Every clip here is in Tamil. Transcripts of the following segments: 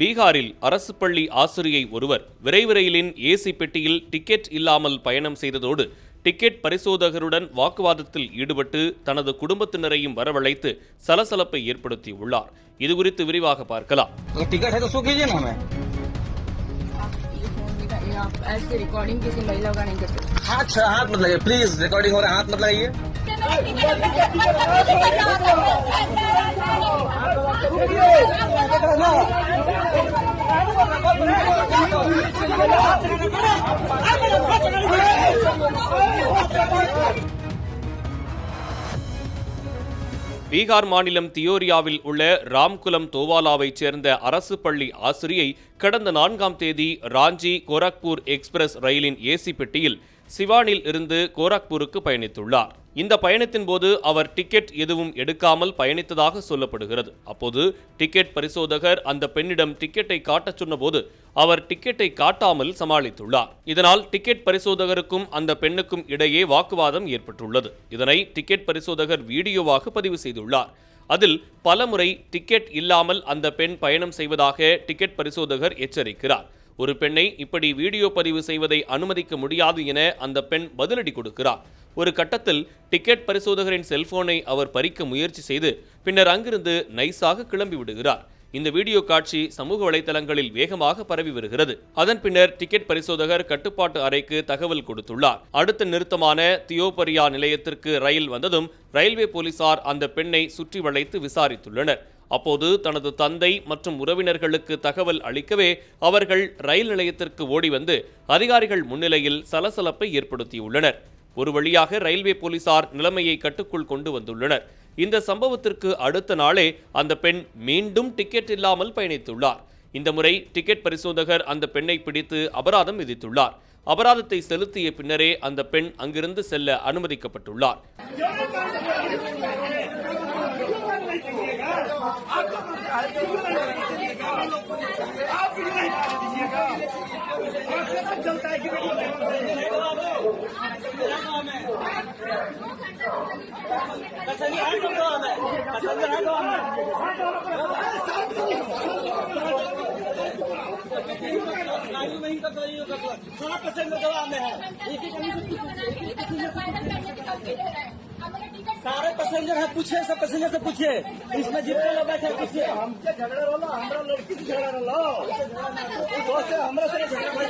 பீகாரில் அரசு பள்ளி ஆசிரியை ஒருவர் விரைவு ரயிலின் ஏசி பெட்டியில் டிக்கெட் இல்லாமல் பயணம் செய்ததோடு டிக்கெட் பரிசோதகருடன் வாக்குவாதத்தில் ஈடுபட்டு தனது குடும்பத்தினரையும் வரவழைத்து சலசலப்பை ஏற்படுத்தியுள்ளார் இதுகுறித்து விரிவாக பார்க்கலாம் பீகார் மாநிலம் தியோரியாவில் உள்ள ராம்குலம் தோவாலாவைச் சேர்ந்த அரசு பள்ளி ஆசிரியை கடந்த நான்காம் தேதி ராஞ்சி கோரக்பூர் எக்ஸ்பிரஸ் ரயிலின் ஏசி பெட்டியில் சிவானில் இருந்து கோரக்பூருக்கு பயணித்துள்ளார். இந்த பயணத்தின் போது அவர் டிக்கெட் எதுவும் எடுக்காமல் பயணித்ததாக சொல்லப்படுகிறது. அப்போது டிக்கெட் பரிசோதகர் அந்த பெண்ணிடம் டிக்கெட்டை காட்டச் சொன்னபோது அவர் டிக்கெட்டை காட்டாமல் சமாளித்துள்ளார். இதனால் டிக்கெட் பரிசோதகருக்கும் அந்த பெண்ணுக்கும் இடையே வாக்குவாதம் ஏற்பட்டுள்ளது. இதனை டிக்கெட் பரிசோதகர் வீடியோவாக பதிவு செய்துள்ளார். அதில் பலமுறை டிக்கெட் இல்லாமல் அந்த பெண் பயணம் செய்வதாக டிக்கெட் பரிசோதகர் எச்சரிக்கிறார். ஒரு பெண்ணை இப்படி வீடியோ பதிவு செய்வதை அனுமதிக்க முடியாது என அந்த பெண் பதிலடி கொடுக்கிறார். ஒரு கட்டத்தில் டிக்கெட் பரிசோதகரின் செல்போனை அவர் பறிக்க முயற்சி செய்து பின்னர் அங்கிருந்து நைஸாக கிளம்பி விடுகிறார். இந்த வீடியோ காட்சி சமூக வலைதளங்களில் வேகமாக பரவி வருகிறது. அதன் பின்னர் டிக்கெட் பரிசோதகர் கட்டுப்பாட்டு அறைக்கு தகவல் கொடுத்துள்ளார். அடுத்த நிறுத்தமான தியோபரியா நிலையத்திற்கு ரயில் வந்ததும் ரயில்வே போலீசார் அந்த பெண்ணை சுற்றி வளைத்து விசாரித்துள்ளனர். அப்போது தனது தந்தை மற்றும் உறவினர்களுக்கு தகவல் அளிக்கவே அவர்கள் ரயில் நிலையத்திற்கு ஓடி வந்து அதிகாரிகள் முன்னிலையில் சலசலப்பை ஏற்படுத்தியுள்ளனர். ஒரு வழியாக ரயில்வே போலீசார் நிலைமையை கட்டுக்குள் கொண்டு வந்துள்ளனர். இந்த சம்பவத்திற்கு அடுத்த நாளே அந்த பெண் மீண்டும் டிக்கெட் இல்லாமல் பயணித்துள்ளார். இந்த முறை டிக்கெட் பரிசோதகர் அந்த பெண்ணை பிடித்து அபராதம் விதித்துள்ளார். அபராதத்தை செலுத்திய பின்னரே அந்த பெண் அங்கிருந்து செல்ல அனுமதிக்கப்பட்டுள்ளார். सारे पैसेंजर है पूछे सब पैसेंजर से पूछे इसमें जितने लोग बैठे पूछे हमसे झगड़ा रोलो हमारा लड़की से झगड़ा रोलो। हमसे झगड़ा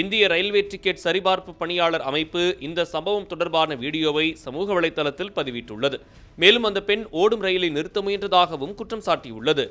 இந்திய ரயில்வே டிக்கெட் சரிபார்ப்பு பணியாளர் அமைப்பு இந்த சம்பவம் தொடர்பான வீடியோவை சமூக வலைதளத்தில் பதிவிட்டுள்ளது. மேலும் அந்த பெண் ஓடும் ரயிலை நிறுத்த முயன்றதாகவும் குற்றம் சாட்டியுள்ளது.